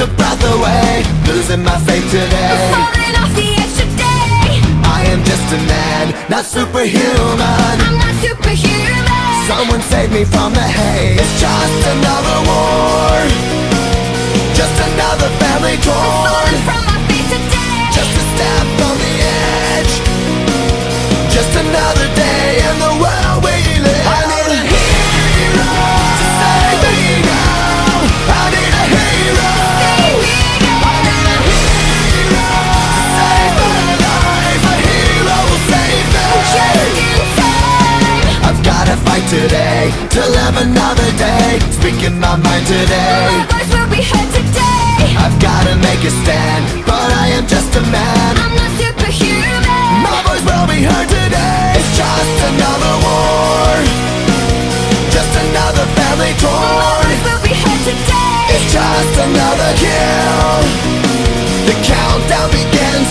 a breath away. Losing my faith today. Falling off the edge today. I am just a man, not superhuman. I'm not superhuman. Someone save me from the haze. It's just another war. Just another family torn To live another day. Speaking my mind My today voice will be heard today. I've gotta make a stand But I am just a man. I'm not superhuman. My voice will be heard today. It's just another war. Just another family torn My voice will be heard today. It's just another kill. The countdown begins